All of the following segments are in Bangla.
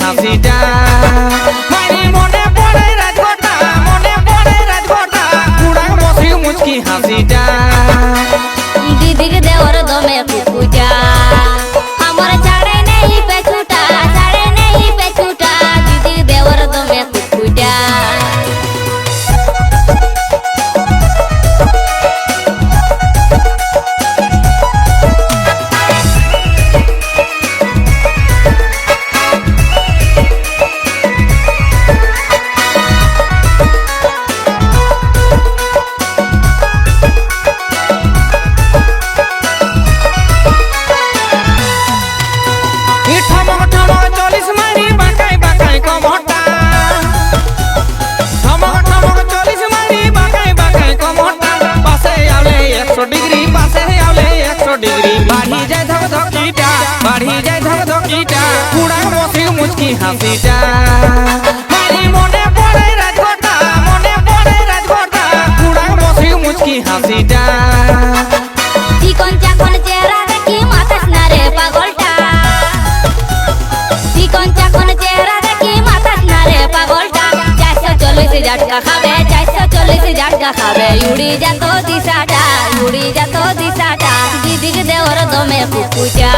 হাসিটা। মাইরি মনে পড়ে রাজঘটা মনে পড়ে রাজঘটা কুড়া বসি মুচকি হাসি। একশো ডিগ্রি পাশে আলে একশো ডিগ্রি বাড়ি যায় ধক ধক ইটা বাড়ি যায় ধক ধক ইটা পুরা মসি মুচকি হাসিটা। হাসিটা। চিকন চাকন চেহারা ঝাটকা খাবে, চারশো চল্লিশ ঝাটকা খাবে। উড়ি যাত দিশাটা উড়ি যাত দিশাটা দিদিকে দেওয়ার দমে পুকুচা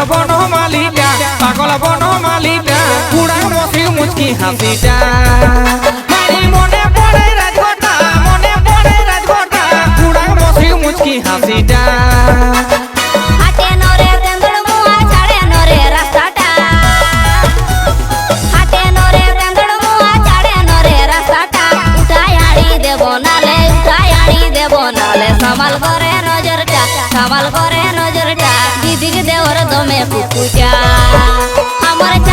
পাগল বন মালিটা পাগল বন মালিটা কুড়া মসি মুচকি হাসিটা। মনে পড়ে রাজঘটা মনে পড়ে রাজঘটা কুড়া মসি মুচকি হাসিটা। সামাল করে নজরটা, সামাল করে buka Amor